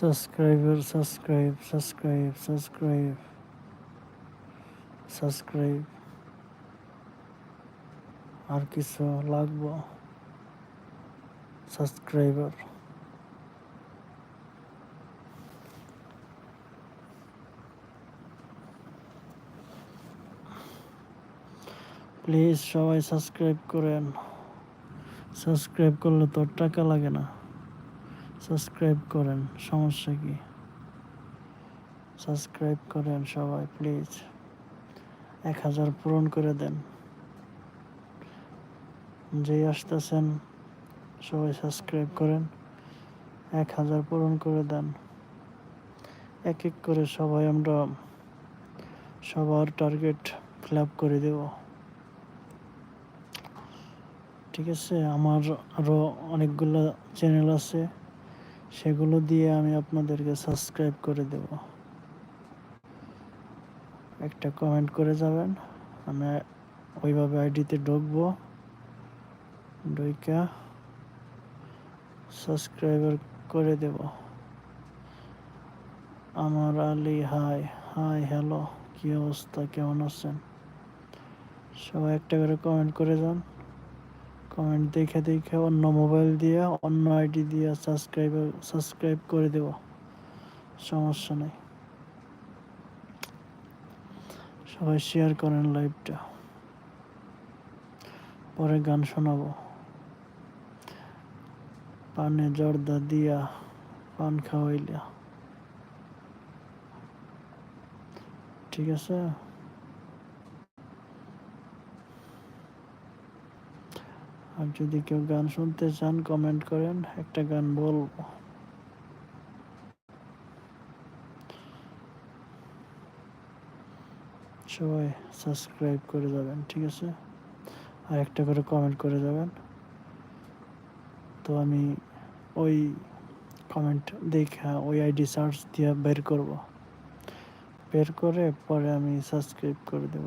Subscriber subscribe subscribe subscribe subscribe আর কিছু লাগবো subscriber please সবাই সাবস্ক্রাইব করেন সাবস্ক্রাইব করলে তো আর টাকা লাগে না সাবস্ক্রাইব করেন, সমস্যা কি? সাবস্ক্রাইব করেন সবাই, প্লিজ। এক হাজার পূরণ করে দেন। যেই আসতেছেন, সবাই সাবস্ক্রাইব করেন। এক হাজার পূরণ করে দেন। এক এক করে সবাই আমরা সবার টার্গেট ফিল করে দেব। ঠিক আছে? আমার আরও অনেকগুলো চ্যানেল আছে। সেগুলো দিয়ে আমি আপনাদেরকে সাবস্ক্রাইব করে দেব। একটা কমেন্ট করে যাবেন, আমি ওইভাবে আইডিতে ঢুকবো। ঢুইকা সাবস্ক্রাইবার করে দেব। আমার আলী, হাই হাই হ্যালো কি অবস্থা, কেমন আছেন? সবাই একটা করে কমেন্ট করে যান। কমেন্ট দেখে দেখে অন্য মোবাইল দিয়ে, অন্য আইডি দিয়ে সাবস্ক্রাইব সাবস্ক্রাইব করে দেব। সমস্যা নেই। সবাই শেয়ার করেন লাইভটা পরে গান শোনাবো। পানে জর্দা দিয়া পান খাওয়াইলা। ঠিক আছে? আর যদি কেউ গান শুনতে চান কমেন্ট করেন, একটা গান বলব। সবাই সাবস্ক্রাইব করে যাবেন, ঠিক আছে? আর একটা করে কমেন্ট করে যাবেন। তো আমি ওই কমেন্ট দেখা, ওই আইডি সার্চ দিয়ে বের করব। বের করে পরে আমি সাবস্ক্রাইব করে দেব।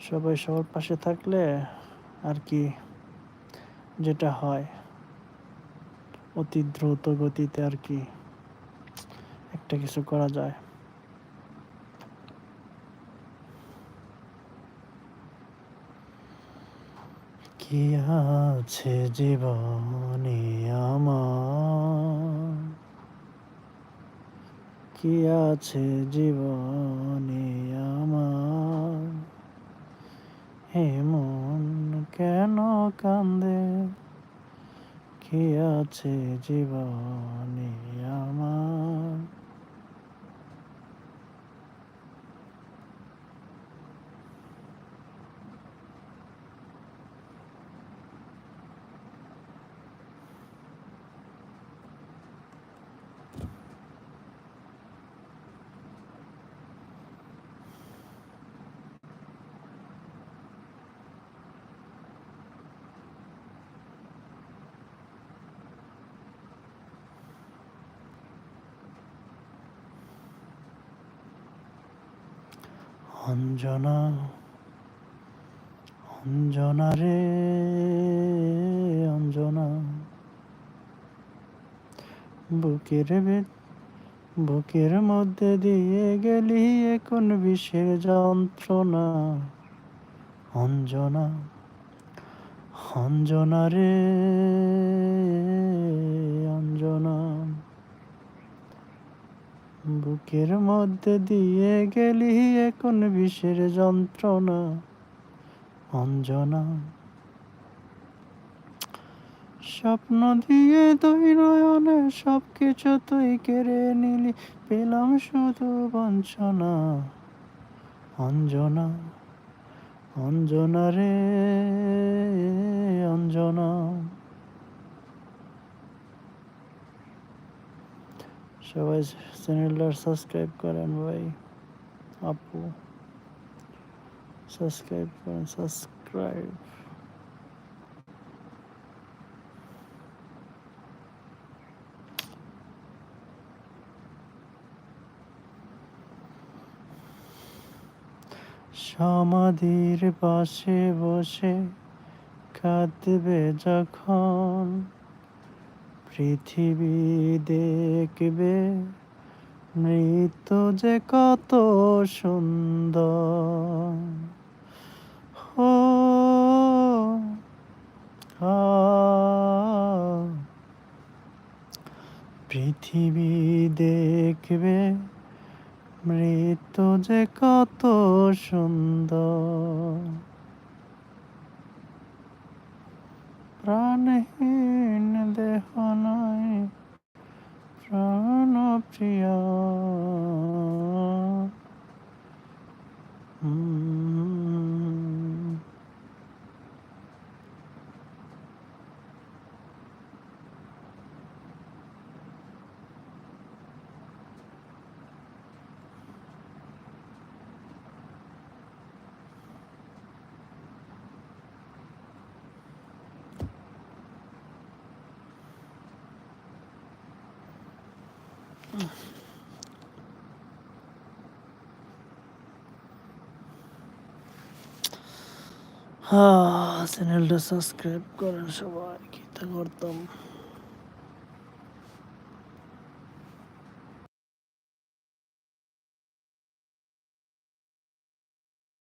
সবাই সবার পাশে থাকলে আর কি, যেটা হয় অতি দ্রুত গতিতে আর কি একটা কিছু করা যায়। কি আছে জীবনে আমার? কি আছে জীবনে আমার? হে মন কেন কান্দে কি আছে জীবনে আমার? অঞ্জনা অঞ্জনা রে, অঞ্জনা। বুকের বুকের মধ্যে দিয়ে গেলি এখন বিষের যন্ত্রণা। অঞ্জনা অঞ্জনা রে, অঞ্জনা। বুকের মধ্যে দিয়ে গেলি এখন বিষের যন্ত্রণা, অঞ্জনা। স্বপ্ন দিয়ে দুই নয়নে সব কিছু তুই কেড়ে নিলি, পেলাম শুধু বঞ্চনা, অঞ্জনা। অঞ্জনা রে, অঞ্জনা। সবাই চ্যানেলটা সাবস্ক্রাইব করেন ভাই। আপু সাবস্ক্রাইব করেন সাবস্ক্রাইব। সমাধির পাশে বসে কাঁদবে যখন পৃথিবী দেখবে মৃত্যু যে কত সুন্দর। হো পৃথিবী দেখবে মৃত্যু যে কত সুন্দর। প্রাণহীন দেহ নয় প্রাণ প্রিয় চ্যানেলটা সাবস্ক্রাইব করেন সবাই কি তা করতাম